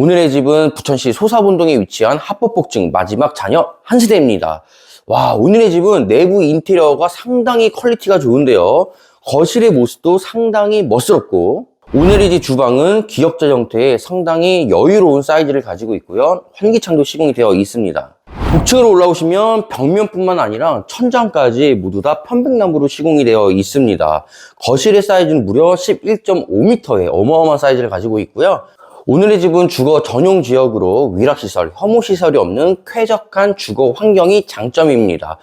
오늘의 집은 부천시 소사본동에 위치한 합법복층 마지막 자녀 한 세대입니다. 와, 오늘의 집은 내부 인테리어가 상당히 퀄리티가 좋은데요. 거실의 모습도 상당히 멋스럽고, 오늘의 집 주방은 기역자 형태의 상당히 여유로운 사이즈를 가지고 있고요. 환기창도 시공이 되어 있습니다. 북층으로 올라오시면 벽면뿐만 아니라 천장까지 모두 다 편백나무로 시공이 되어 있습니다. 거실의 사이즈는 무려 11.5m의 어마어마한 사이즈를 가지고 있고요. 오늘의 집은 주거 전용 지역으로 위락시설, 혐오시설이 없는 쾌적한 주거 환경이 장점입니다.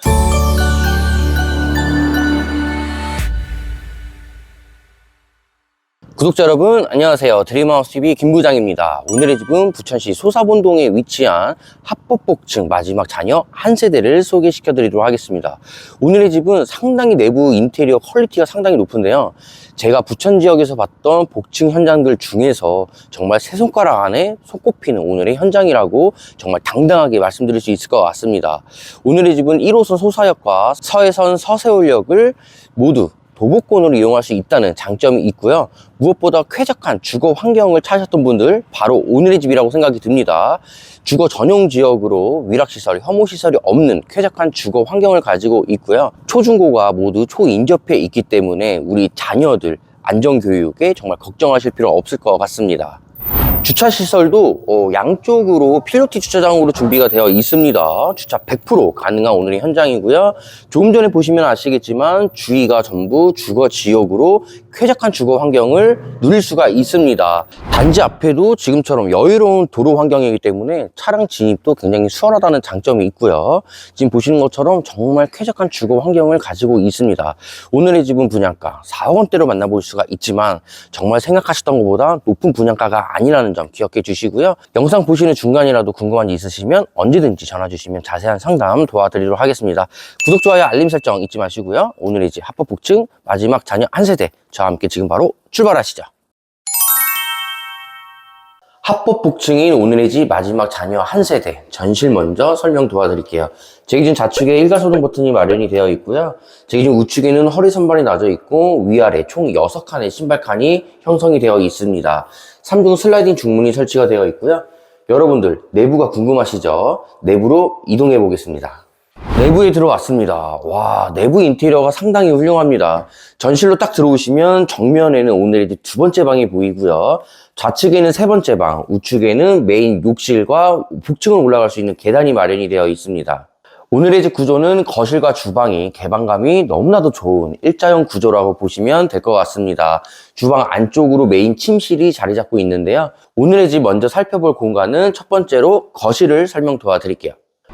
구독자 여러분 안녕하세요. 드림하우스TV 김부장입니다. 오늘의 집은 부천시 소사본동에 위치한 합법복층 마지막 자녀 한 세대를 소개시켜 드리도록 하겠습니다. 오늘의 집은 상당히 내부 인테리어 퀄리티가 상당히 높은데요. 제가 부천 지역에서 봤던 복층 현장들 중에서 정말 세 손가락 안에 손꼽히는 오늘의 현장이라고 정말 당당하게 말씀드릴 수 있을 것 같습니다. 오늘의 집은 1호선 소사역과 서해선 서세울역을 모두 도보권으로 이용할 수 있다는 장점이 있고요. 무엇보다 쾌적한 주거 환경을 찾으셨던 분들 바로 오늘의 집이라고 생각이 듭니다. 주거 전용 지역으로 위락시설, 혐오시설이 없는 쾌적한 주거 환경을 가지고 있고요. 초중고가 모두 초인접해 있기 때문에 우리 자녀들 안전교육에 정말 걱정하실 필요 없을 것 같습니다. 주차 시설도 어, 양쪽으로 필로티 주차장으로 준비가 되어 있습니다. 주차 100% 가능한 오늘의 현장이고요. 조금 전에 보시면 아시겠지만 주위가 전부 주거 지역으로 쾌적한 주거 환경을 누릴 수가 있습니다. 단지 앞에도 지금처럼 여유로운 도로 환경이기 때문에 차량 진입도 굉장히 수월하다는 장점이 있고요. 지금 보시는 것처럼 정말 쾌적한 주거 환경을 가지고 있습니다. 오늘의 집은 분양가 4억 원대로 만나볼 수가 있지만 정말 생각하셨던 것보다 높은 분양가가 아니라는 점 기억해 주시고요. 영상 보시는 중간이라도 궁금한 게 있으시면 언제든지 전화 주시면 자세한 상담 도와드리도록 하겠습니다. 구독, 좋아요, 알림 설정 잊지 마시고요. 오늘의 집 합법 복층 마지막 자녀 한 세대 저와 함께 지금 바로 출발하시죠. 합법 복층인 오늘의 집 마지막 자녀 한 세대 전실 먼저 설명 도와드릴게요. 제 기준 좌측에 일가소등 버튼이 마련이 되어 있고요. 제 기준 우측에는 허리 선반이 나져 있고 위아래 총 6칸의 신발칸이 형성이 되어 있습니다. 3중 슬라이딩 중문이 설치가 되어 있고요. 여러분들 내부가 궁금하시죠? 내부로 이동해 보겠습니다. 내부에 들어왔습니다. 와, 내부 인테리어가 상당히 훌륭합니다. 전실로 딱 들어오시면 정면에는 오늘의 집두 번째 방이 보이고요. 좌측에는 세 번째 방, 우측에는 메인 욕실과 복층을 올라갈 수 있는 계단이 마련이 되어 있습니다. 오늘의 집 구조는 거실과 주방이 개방감이 너무나도 좋은 일자형 구조라고 보시면 될 것 같습니다. 주방 안쪽으로 메인 침실이 자리 잡고 있는데요. 오늘의 집 먼저 살펴볼 공간은 첫 번째로 거실을 설명 도와드릴게요.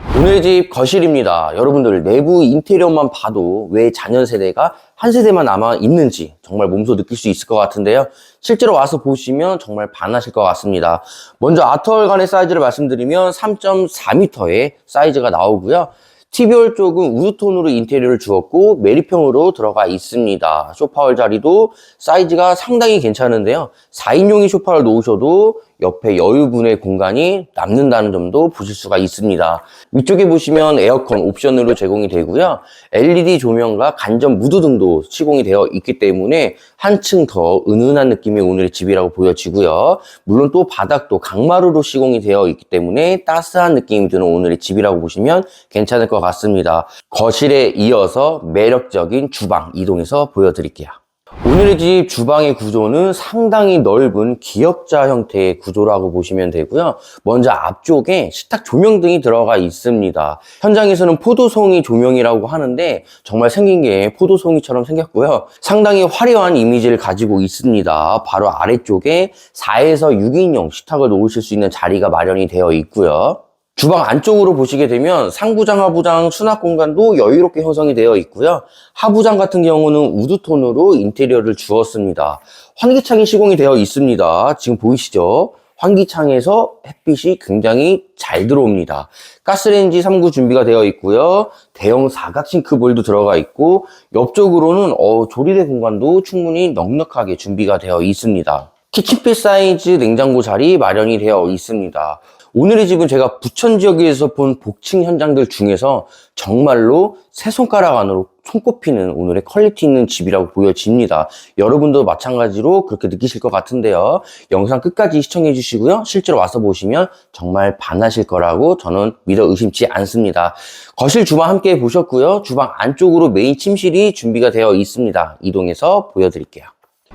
오늘의 집 거실입니다. 여러분들 내부 인테리어만 봐도 왜 자녀 세대가 한 세대만 남아 있는지 정말 몸소 느낄 수 있을 것 같은데요. 실제로 와서 보시면 정말 반하실 것 같습니다. 먼저 아트월간의 사이즈를 말씀드리면 3.4m의 사이즈가 나오고요. TV홀 쪽은 우드톤으로 인테리어를 주었고 메리평으로 들어가 있습니다. 소파월 자리도 사이즈가 상당히 괜찮은데요. 4인용의 소파를 놓으셔도 옆에 여유분의 공간이 남는다는 점도 보실 수가 있습니다. 위쪽에 보시면 에어컨 옵션으로 제공이 되고요. LED 조명과 간접 무드 등도 시공이 되어 있기 때문에 한층 더 은은한 느낌의 오늘의 집이라고 보여지고요. 물론 또 바닥도 강마루로 시공이 되어 있기 때문에 따스한 느낌이 드는 오늘의 집이라고 보시면 괜찮을 것 같습니다. 거실에 이어서 매력적인 주방 이동해서 보여드릴게요. 오늘의 집 주방의 구조는 상당히 넓은 기역자 형태의 구조라고 보시면 되고요. 먼저 앞쪽에 식탁 조명 등이 들어가 있습니다. 현장에서는 포도송이 조명이라고 하는데 정말 생긴 게 포도송이처럼 생겼고요. 상당히 화려한 이미지를 가지고 있습니다. 바로 아래쪽에 4에서 6인용 식탁을 놓으실 수 있는 자리가 마련이 되어 있고요. 주방 안쪽으로 보시게 되면 상부장, 하부장 수납 공간도 여유롭게 형성이 되어 있고요. 하부장 같은 경우는 우드톤으로 인테리어를 주었습니다. 환기창이 시공이 되어 있습니다. 지금 보이시죠? 환기창에서 햇빛이 굉장히 잘 들어옵니다. 가스레인지 3구 준비가 되어 있고요. 대형 사각 싱크볼도 들어가 있고 옆쪽으로는 어, 조리대 공간도 충분히 넉넉하게 준비가 되어 있습니다. 키친필 사이즈 냉장고 자리 마련이 되어 있습니다. 오늘의 집은 제가 부천 지역에서 본 복층 현장들 중에서 정말로 세 손가락 안으로 손꼽히는 오늘의 퀄리티 있는 집이라고 보여집니다. 여러분도 마찬가지로 그렇게 느끼실 것 같은데요. 영상 끝까지 시청해 주시고요. 실제로 와서 보시면 정말 반하실 거라고 저는 믿어 의심치 않습니다. 거실 주방 함께 보셨고요. 주방 안쪽으로 메인 침실이 준비가 되어 있습니다. 이동해서 보여드릴게요.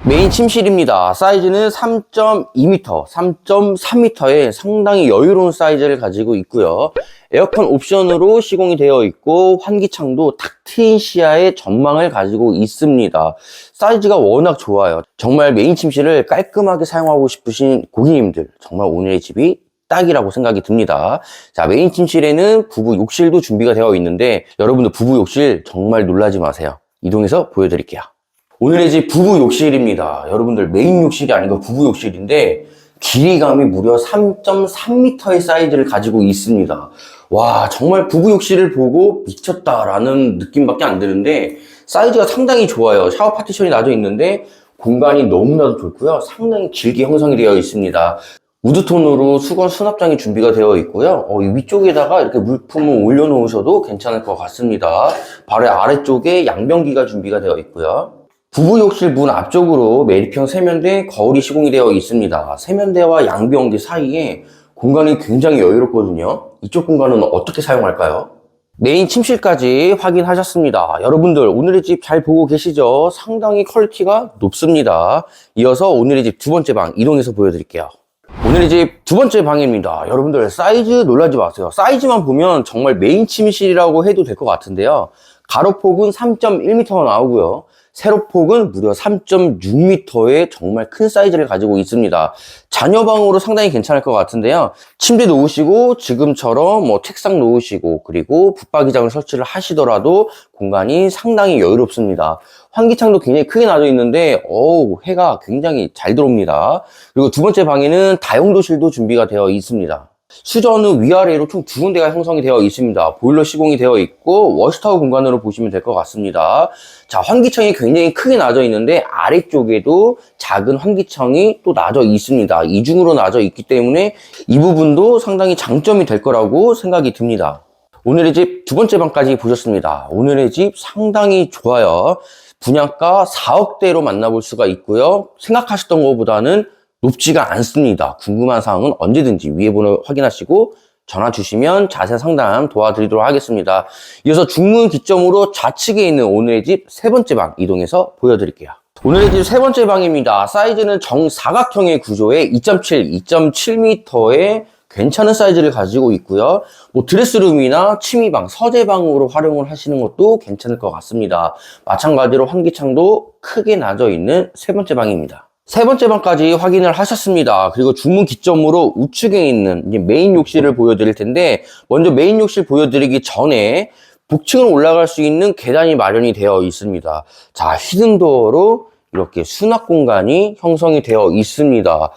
메인 침실입니다. 사이즈는 3.2m, 3.3m의 상당히 여유로운 사이즈를 가지고 있고요. 에어컨 옵션으로 시공이 되어 있고 환기창도 탁 트인 시야의 전망을 가지고 있습니다. 사이즈가 워낙 좋아요. 정말 메인 침실을 깔끔하게 사용하고 싶으신 고객님들 정말 오늘의 집이 딱이라고 생각이 듭니다. 자, 메인 침실에는 부부 욕실도 준비가 되어 있는데 여러분들 부부 욕실 정말 놀라지 마세요. 이동해서 보여드릴게요. 오늘의 집 부부 욕실입니다. 여러분들 메인 욕실이 아니고 부부 욕실인데 길이감이 무려 3.3m의 사이즈를 가지고 있습니다. 와 정말 부부 욕실을 보고 미쳤다라는 느낌밖에 안 드는데 사이즈가 상당히 좋아요. 샤워 파티션이 놔져 있는데 공간이 너무나도 좋고요. 상당히 길게 형성이 되어 있습니다. 우드톤으로 수건 수납장이 준비가 되어 있고요. 어, 이 위쪽에다가 이렇게 물품을 올려놓으셔도 괜찮을 것 같습니다. 바로 아래쪽에 양변기가 준비가 되어 있고요. 부부 욕실 문 앞쪽으로 매립형 세면대 거울이 시공이 되어 있습니다. 세면대와 양변기 사이에 공간이 굉장히 여유롭거든요. 이쪽 공간은 어떻게 사용할까요? 메인 침실까지 확인하셨습니다. 여러분들 오늘의 집 잘 보고 계시죠? 상당히 퀄리티가 높습니다. 이어서 오늘의 집 두 번째 방 이동해서 보여드릴게요. 오늘의 집 두 번째 방입니다. 여러분들 사이즈 놀라지 마세요. 사이즈만 보면 정말 메인 침실이라고 해도 될 것 같은데요. 가로폭은 3.1m가 나오고요. 세로폭은 무려 3.6m의 정말 큰 사이즈를 가지고 있습니다. 자녀방으로 상당히 괜찮을 것 같은데요. 침대 놓으시고 지금처럼 뭐 책상 놓으시고 그리고 붙박이장을 설치를 하시더라도 공간이 상당히 여유롭습니다. 환기창도 굉장히 크게 놔져 있는데 어우 해가 굉장히 잘 들어옵니다. 그리고 두 번째 방에는 다용도실도 준비가 되어 있습니다. 수전은 위아래로 총 두 군데가 형성이 되어 있습니다. 보일러 시공이 되어 있고 워시타워 공간으로 보시면 될 것 같습니다. 자, 환기창이 굉장히 크게 놔져 있는데 아래쪽에도 작은 환기창이 또 놔져 있습니다. 이중으로 놔져 있기 때문에 이 부분도 상당히 장점이 될 거라고 생각이 듭니다. 오늘의 집 두 번째 방까지 보셨습니다. 오늘의 집 상당히 좋아요. 분양가 4억대로 만나볼 수가 있고요. 생각하셨던 것보다는 높지가 않습니다. 궁금한 사항은 언제든지 위에 번호 확인하시고 전화 주시면 자세 상담 도와드리도록 하겠습니다. 이어서 중문 기점으로 좌측에 있는 오늘의 집 세 번째 방 이동해서 보여드릴게요. 오늘의 집 세 번째 방입니다. 사이즈는 정사각형의 구조에 2.7, 2.7m의 괜찮은 사이즈를 가지고 있고요. 뭐 드레스룸이나 취미방, 서재방으로 활용을 하시는 것도 괜찮을 것 같습니다. 마찬가지로 환기창도 크게 놔져 있는 세 번째 방입니다. 세 번째 방까지 확인을 하셨습니다. 그리고 중문 기점으로 우측에 있는 메인 욕실을 보여드릴 텐데 먼저 메인 욕실 보여드리기 전에 북층을 올라갈 수 있는 계단이 마련이 되어 있습니다. 자, 히든도어로 이렇게 수납 공간이 형성이 되어 있습니다.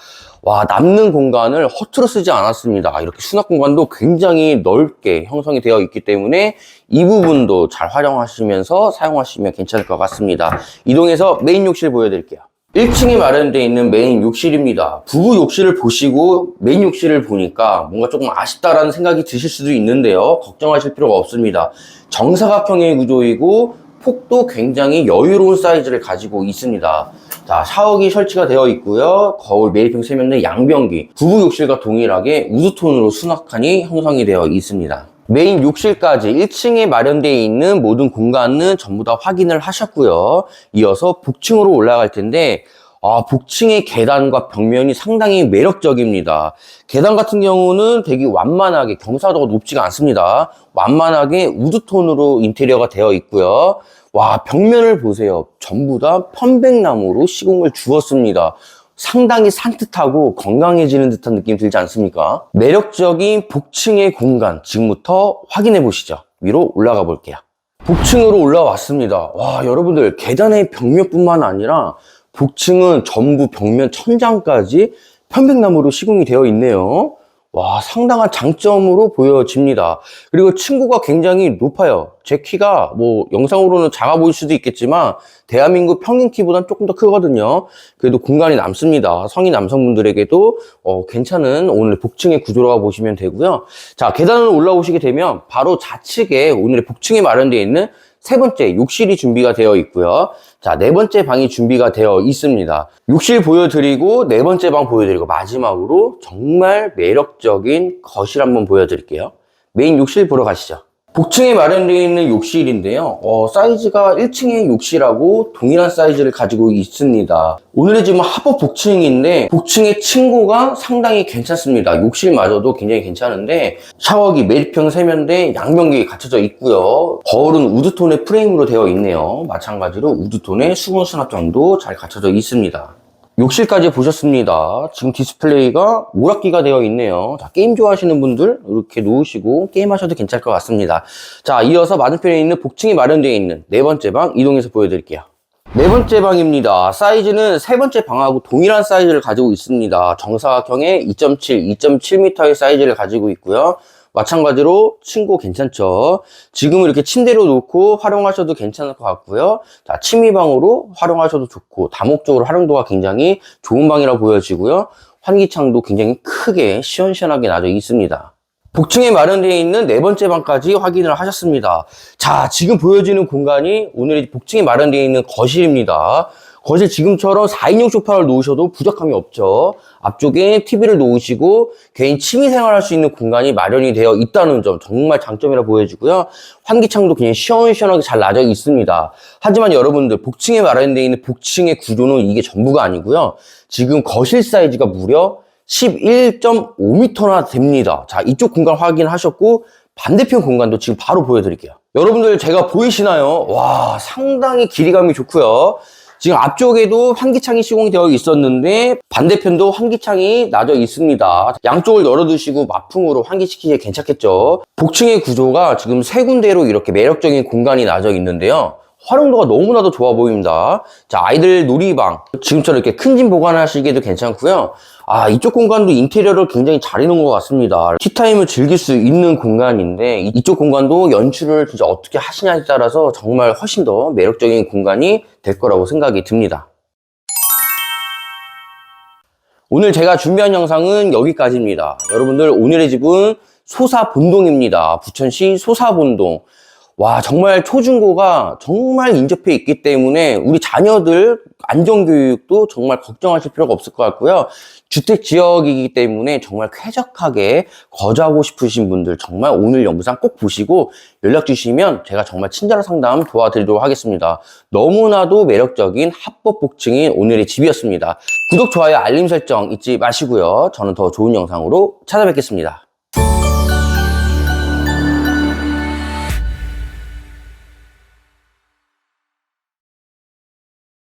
와, 남는 공간을 허투루 쓰지 않았습니다. 이렇게 수납 공간도 굉장히 넓게 형성이 되어 있기 때문에 이 부분도 잘 활용하시면서 사용하시면 괜찮을 것 같습니다. 이동해서 메인 욕실 보여드릴게요. 1층에 마련되어 있는 메인 욕실입니다. 부부 욕실을 보시고 메인 욕실을 보니까 뭔가 조금 아쉽다라는 생각이 드실 수도 있는데요. 걱정하실 필요가 없습니다. 정사각형의 구조이고 폭도 굉장히 여유로운 사이즈를 가지고 있습니다. 자, 샤워기 설치가 되어 있고요. 거울 매립형 세면대 양변기, 부부 욕실과 동일하게 우드톤으로 수납칸이 형성이 되어 있습니다. 메인 욕실까지 1층에 마련되어 있는 모든 공간은 전부 다 확인을 하셨고요. 이어서 북층으로 올라갈 텐데 아, 북층의 계단과 벽면이 상당히 매력적입니다. 계단 같은 경우는 되게 완만하게 경사도가 높지가 않습니다. 완만하게 우드톤으로 인테리어가 되어 있고요. 와, 벽면을 보세요. 전부 다 편백나무로 시공을 주었습니다. 상당히 산뜻하고 건강해지는 듯한 느낌이 들지 않습니까? 매력적인 복층의 공간 지금부터 확인해 보시죠. 위로 올라가 볼게요. 복층으로 올라왔습니다. 와, 여러분들 계단의 벽면뿐만 아니라 복층은 전부 벽면 천장까지 편백나무로 시공이 되어 있네요. 와, 상당한 장점으로 보여집니다. 그리고 층고가 굉장히 높아요. 제 키가 뭐 영상으로는 작아 보일 수도 있겠지만 대한민국 평균 키보다는 조금 더 크거든요. 그래도 공간이 남습니다. 성인 남성분들에게도 어, 괜찮은 오늘 복층의 구조라고 보시면 되고요. 자, 계단을 올라오시게 되면 바로 좌측에 오늘의 복층에 마련되어 있는 세 번째 욕실이 준비가 되어 있고요. 자, 네 번째 방이 준비가 되어 있습니다. 욕실 보여드리고 네 번째 방 보여드리고 마지막으로 정말 매력적인 거실 한번 보여드릴게요. 메인 욕실 보러 가시죠. 복층에 마련되어 있는 욕실인데요. 어, 사이즈가 1층의 욕실하고 동일한 사이즈를 가지고 있습니다. 오늘의 집은 합법 복층인데 복층의 층고가 상당히 괜찮습니다. 욕실마저도 굉장히 괜찮은데 샤워기, 매립형 세면대, 양변기 갖춰져 있고요. 거울은 우드톤의 프레임으로 되어 있네요. 마찬가지로 우드톤의 수건 수납장도 잘 갖춰져 있습니다. 욕실까지 보셨습니다. 지금 디스플레이가 오락기가 되어 있네요. 자, 게임 좋아하시는 분들 이렇게 놓으시고 게임하셔도 괜찮을 것 같습니다. 자, 이어서 맞은편에 있는 복층이 마련되어 있는 네 번째 방 이동해서 보여드릴게요. 네 번째 방입니다. 사이즈는 세 번째 방하고 동일한 사이즈를 가지고 있습니다. 정사각형의 2.7, 2.7m의 사이즈를 가지고 있고요. 마찬가지로 친구 괜찮죠? 지금은 이렇게 침대로 놓고 활용하셔도 괜찮을 것 같고요. 자, 침미방으로 활용하셔도 좋고 다목적으로 활용도가 굉장히 좋은 방이라고 보여지고요. 환기창도 굉장히 크게 시원시원하게 나져 있습니다. 복층에 마련되어 있는 네 번째 방까지 확인을 하셨습니다. 자, 지금 보여지는 공간이 오늘 복층에 마련되어 있는 거실입니다. 거실 지금처럼 4인용 소파를 놓으셔도 부족함이 없죠. 앞쪽에 TV를 놓으시고 개인 취미 생활할 수 있는 공간이 마련이 되어 있다는 점 정말 장점이라 보여지고요. 환기창도 그냥 시원시원하게 잘 나져 있습니다. 하지만 여러분들 복층에 마련되어 있는 복층의 구조는 이게 전부가 아니고요. 지금 거실 사이즈가 무려 11.5m나 됩니다. 자, 이쪽 공간 확인하셨고 반대편 공간도 지금 바로 보여드릴게요. 여러분들 제가 보이시나요? 와, 상당히 길이감이 좋고요. 지금 앞쪽에도 환기창이 시공이 되어 있었는데 반대편도 환기창이 나져 있습니다. 양쪽을 열어두시고 마풍으로 환기시키기 괜찮겠죠. 복층의 구조가 지금 세 군데로 이렇게 매력적인 공간이 나져 있는데요. 활용도가 너무나도 좋아 보입니다. 자, 아이들 놀이방. 지금처럼 이렇게 큰 짐 보관하시기에도 괜찮고요. 아, 이쪽 공간도 인테리어를 굉장히 잘 해놓은 것 같습니다. 티타임을 즐길 수 있는 공간인데, 이- 이쪽 공간도 연출을 진짜 어떻게 하시냐에 따라서 정말 훨씬 더 매력적인 공간이 될 거라고 생각이 듭니다. 오늘 제가 준비한 영상은 여기까지입니다. 여러분들 오늘의 집은 소사본동입니다. 부천시 소사본동. 와 정말 초중고가 정말 인접해 있기 때문에 우리 자녀들 안전교육도 정말 걱정하실 필요가 없을 것 같고요. 주택 지역이기 때문에 정말 쾌적하게 거주하고 싶으신 분들 정말 오늘 영상 꼭 보시고 연락 주시면 제가 정말 친절한 상담 도와드리도록 하겠습니다. 너무나도 매력적인 합법 복층인 오늘의 집이었습니다. 구독, 좋아요, 알림 설정 잊지 마시고요. 저는 더 좋은 영상으로 찾아뵙겠습니다.